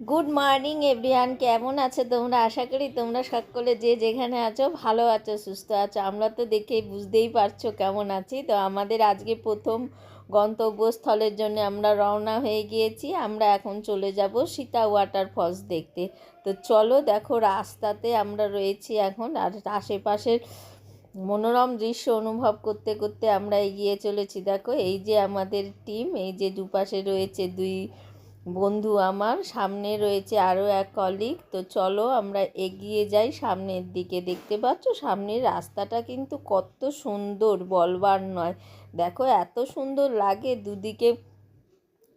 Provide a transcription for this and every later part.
Good morning everyone কেমন আছো তোমরা? আশা করি তোমরা সকলে যে যেখানে আছো ভালো আছো, সুস্থ আছো। আমরা তো দেখে বুঝতেই পারছ কেমন আছি। তো আমাদের আজকে প্রথম গন্তব্যস্থলের জন্য আমরা রওনা হয়ে গিয়েছি। আমরা এখন চলে যাব সীতা ওয়াটার ফলস দেখতে। তো চলো দেখো, রাস্তাতে আমরা রয়েছি এখন। আর আশেপাশের মনোরম দৃশ্য অনুভব করতে করতে আমরা এগিয়ে চলেছি। দেখো, এই যে আমাদের টিম এই যে দুপাশে রয়েছে দুই বন্ধু আমার, সামনে রয়েছে আরও এক কলিগ তো চলো আমরা এগিয়ে যাই সামনের দিকে। দেখতে পাচ্ছ সামনের রাস্তাটা কিন্তু কত সুন্দর, বলবার নয়। দেখো এত সুন্দর লাগে দুদিকে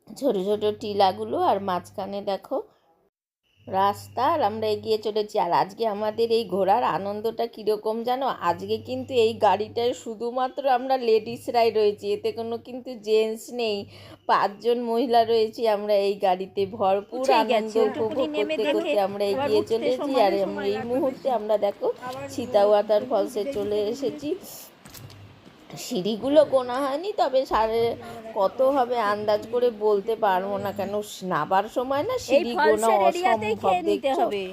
ছোট ছোট টিলাগুলো আর মাঝখানে দেখো রাস্তা আর আমরা এগিয়ে চলেছি। আর আজকে আমাদের এই ঘোরার আনন্দটা কীরকম জানো? আজকে কিন্তু এই গাড়িটায় শুধুমাত্র আমরা লেডিসরাই রয়েছি। এতে কোনো কিন্তু জেন্টস নেই। পাঁচজন মহিলা রয়েছি আমরা এই গাড়িতে। ভরপুর আনন্দ গেছে, উপভোগ করতে করতে আমরা এগিয়ে চলেছি। আর আমরা এই মুহূর্তে আমরা দেখো সীতা ওয়াটার ফলসে চলে এসেছি। সিঁড়িগুলো গোনা হয়নি তবে সাড়ে কত হবে আন্দাজ করে বলতে পারব না কেন? নাবার সময় না সিঁড়ি গোনা অসম্ভব দেখছ? হবে।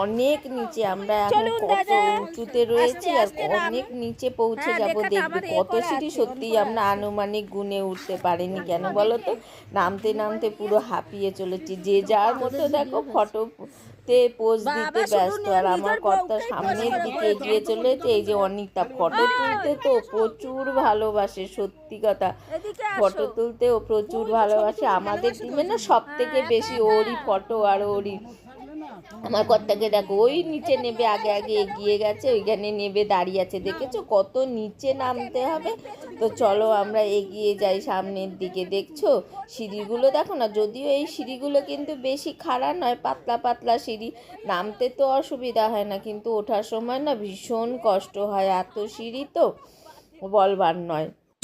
অনেক নিচে আমরা এখন কত উঁচুতে রয়েছি আর অনেক নিচে পৌঁছে হ্যাঁ, যাব দেখবে কত সিঁড়ি সত্যি আমরা আনুমানিক গুনে উঠতে পারিনি কেন বলো তো? নামতে নামতে পুরো হাঁপিয়ে চলেছি যে যার মতো দেখো ফটো তে পোজ দিতে ব্যস্ত আর আমার কর্তা সামনের দিকে এগিয়ে চলেছে এই যে অনিতা ফটো তুলতে তো প্রচুর ভালোবাসে সত্যি কথা। ফটো তুলতে ও প্রচুর ভালোবাসে আমাদের টিমে না সব থেকে বেশি ওরই ফটো আর ওরই আমার কর্তাকে দেখো, ওই নিচে নেবে, আগে আগে এগিয়ে গেছে, ওইখানে নেবে, দাঁড়িয়ে আছে, দেখেছ? কত নিচে নামতে হবে। তো চলো আমরা এগিয়ে যাই সামনের দিকে, দেখছ? সিঁড়িগুলো দেখো না, যদিও এই সিঁড়িগুলো কিন্তু বেশি খাড়া নয়, পাতলা পাতলা সিঁড়ি, নামতে তো অসুবিধা হয় না, কিন্তু ওঠার সময় না ভীষণ কষ্ট হয়, এত সিঁড়ি তো বলবার নয়।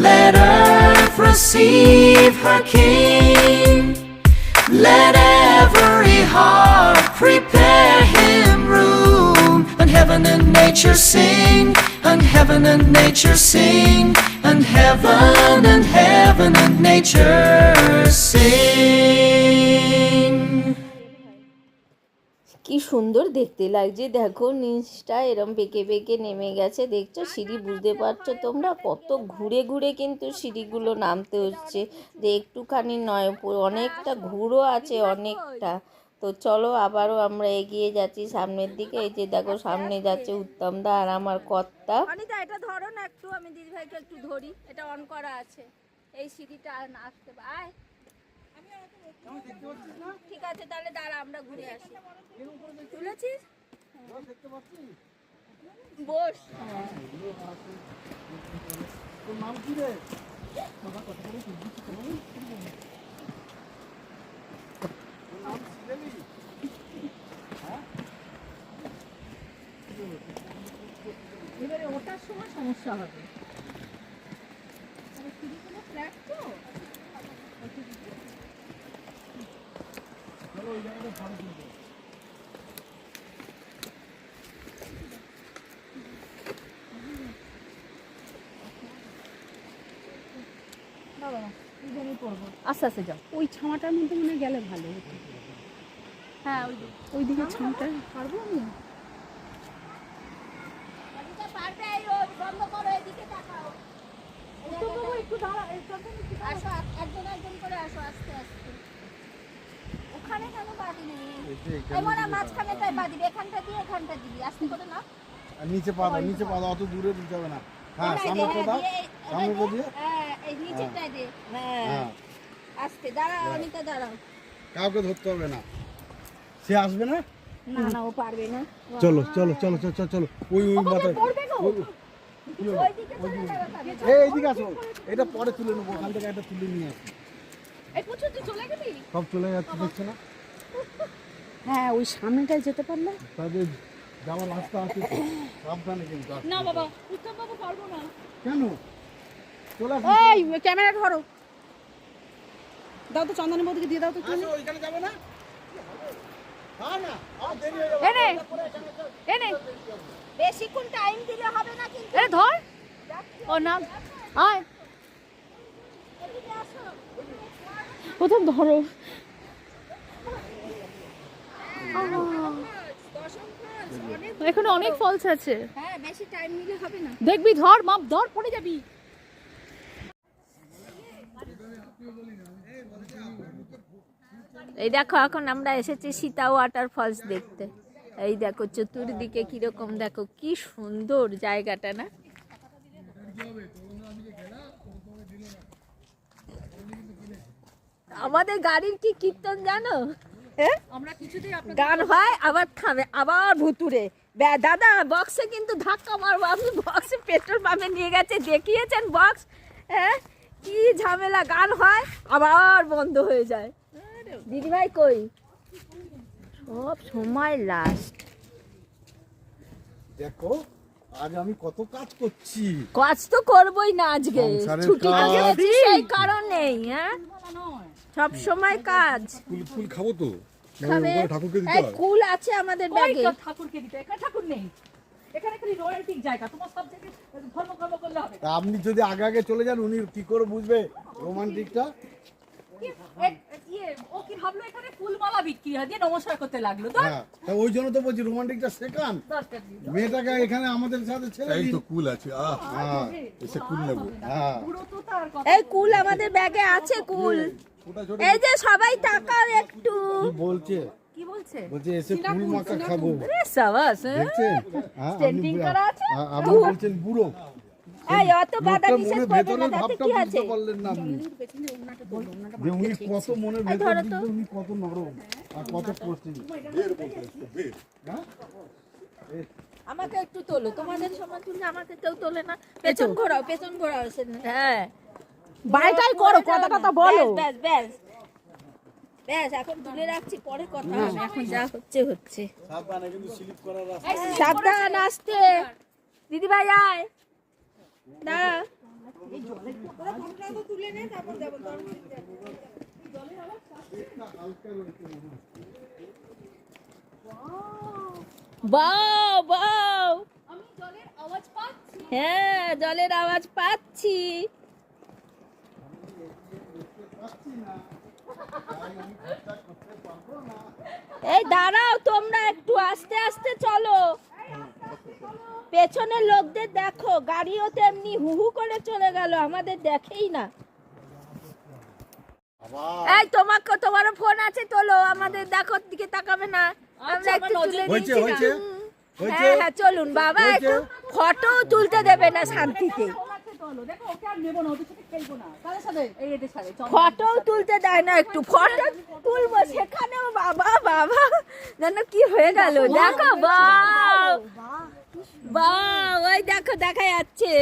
Let earth receive her King. Let every heart prepare him room. And heaven and nature sing, and heaven and nature sing, and heaven and heaven and nature sing. কি সুন্দর দেখতে লাগছে। দেখো, নিচটা এরম বেঁকে বেঁকে নেমে গেছে। দেখছ, সিঁড়ি বুঝতে পারছ তোমরা? কত ঘুরে ঘুরে কিন্তু সিঁড়িগুলো নামতে হচ্ছে। যে একটুখানি নয় অনেকটা ঘুরো আছে অনেকটা। তো চলো, আবারও আমরা এগিয়ে যাচ্ছি সামনের দিকে। এই যে দেখো, সামনে যাচ্ছে উত্তম দা আর আমার কর্তা। এটা ধরো না একটু। আমি দিদি ভাইকে একটু ধরি। এটা অন করা আছে। এই সিঁড়িটা আসতে ঠিক আছে, তাহলে দাঁড়া, আমরা ঘুরে আসি। তুলেছিস? বস। এবারে ওঠার সময় সমস্যা হবে। ফ্ল্যাট তো? আস্তে আস্তে যাও। ওই ছামাটার মধ্যে মনে গেলে ভালো হতো। হ্যাঁ ওই ওই দিকে ছামাটা পারব আমি? একটু দাঁড়া একজন একজন করে আসো আস্তে আস্তে। কেন এমন মাঝখানে তাই বাদি এখানটা দিয়ে এখানটা দিবি। আস্তে করে না নিচে পা দাও নিচে পা। দাও অত দূরে দিতে হবে না। হ্যাঁ সামনে পা দাও সামনে পা দিয়ে। হ্যাঁ এই নিচেরটাই দে। হ্যাঁ। হ্যাঁ আস্তে দাঁড়াও অনিতা দাঁড়াও। কাউকে ধরতে হবে না। সে আসবে না? না না ও পারবে না। চলো চলো চলো চলো চলো চলো। ওই ওই মাথায়। ওই- ওইদিকে চলে এই এইদিকে আসো। এটা পরে তুলে নেব ওখান থেকে একটা তুলে নিয়ে আসি। এই সব চলে যাচ্ছে দেখছ না? হ্যাঁ ওই সামনেটায় যেতে পারলে? তাদের যাওয়ার রাস্তা আছে সাবধানে কিন্তু না বাবা উত্তম বাবু পারব না। কেন? চলে। এই ক্যামেরা ধরো। দাও তো চন্দনের মধ্যে দিয়ে দাও তো। আসো, ওইখানে যাবে না? বেশিক্ষণ টাইম দিলে হবে না কিন্তু। ধর। ও না আয়। প্রথম ধরো। এখানে অনেক ফলস আছে। হ্যাঁ বেশি টাইম নিলে হবে না। দেখবি ধর মাপ ধর পড়ে যাবি। এই দেখো এখন আমরা এসেছি সীতা ওয়াটার ফলস দেখতে। এই দেখো চতুর্দিকে কীরকম দেখো কি সুন্দর জায়গাটা না? আমাদের গাড়ির কি কীর্তন জানো? হ্যাঁ আমরা কিছুতেই গান হয় আবার থামে আবার ভুতুরে দাদা বক্সে কিন্তু ধাক্কা মারবো। আপনি বক্সে পেট্রোল পাম্পে নিয়ে গেছে দেখিয়েছেন বক্স হ্যাঁ? কি ঝামেলা গান হয় আবার বন্ধ হয়ে যায়। দিদিভাই কই? সব সময় লাস্ট দেখো আজ আমি কত কাজ করছি। কাজ তো করবই না আজকে। ছুটি সেই কারণেই হ্যাঁ? সব সময় কাজ। ফুল ফুল খাব তো? খাবে। এই কুল আছে আমাদের ব্যাগে। ঠাকুরকে দিতে এখানে ঠাকুর নেই। এখানে খালি রয়্যালটিক জায়গা। তোমার সব জায়গায় ধর্ম কর্ম করলে হবে। আপনি যদি আগে আগে চলে যান উনি কি করে বুঝবে রোমান্টিকটা? ইয়ে ও কি ভাবলো এখানে? ফুলমালা বিক্রি হয় দিয়ে নমস্কার করতে লাগল। তো হ্যাঁ ওই জন্য তো বলছি রোমান্টিকটা শেখান। মেয়েটাকে এখানে আমাদের সাথে ছেড়ে এই তো কুল আছে আহ হ্যাঁ হ্যাঁ। পুরো তো তার কথা। এই কুল আমাদের ব্যাগে আছে কুল। এই যে সবাই তাকাও একটু। কি বলছে? কি বলছে? বলছে এসে ফুল মাখা খাব। আরে সাবাস হ্যাঁ? দেখছেন? হ্যাঁ, করা আছে? আপনি বলছেন বুড়ো। এই অত বাধা নিষেধ মনের না তাতে কি আছে। বুঝতে না আপনি। যে উনি কত মনের ভেতর দিকে উনি কত নরম আর কত কঠিন হ্যাঁ? আমাকে একটু তোলো। তোমাদের সময় তুললে আমাকে কেউ তোলে না। পেছন ঘোরাও পেছন ঘোরাও হ্যাঁ। বাইটাই করো কথা টথা বলো। ব্যাস ব্যাস ব্যাস। এখন তুলে রাখছি পরে কথা হবে। এখন যা হচ্ছে হচ্ছে। সাবধানে কিন্তু স্লিপ করার রাস্তা। সাবধান আসতে। দিদি ভাই আয়। দাঁড়া বাও বাও আমি জলের আওয়াজ পাচ্ছি। হ্যাঁ জলের আওয়াজ পাচ্ছি। এই দাঁড়াও তোমরা একটু আস্তে আস্তে চলো। পেছনের লোকদের দেখো গাড়িও তেমনি হু হু করে চলে গেল আমাদের দেখেই না। এই তোমাকে তোমার ফোন আছে তোলো আমাদের দেখো দিকে তাকাবে না। আমরা একটু তুলে দিচ্ছি হ্যাঁ হ্যাঁ চলুন বাবা? একটু ফটো তুলতে দেবে না শান্তিতে। ওনাকে দেখো ওকে আর নেব না ওদের সাথে খেলব না। কাদের সাথে? এই এদের সাথে ফটো তুলতে দেয় না একটু ফটো তুলবো সেখানেও বাবা বাবা। যেন কি হয়ে গেল দেখো বা বাও ওই দেখো দেখা যাচ্ছে।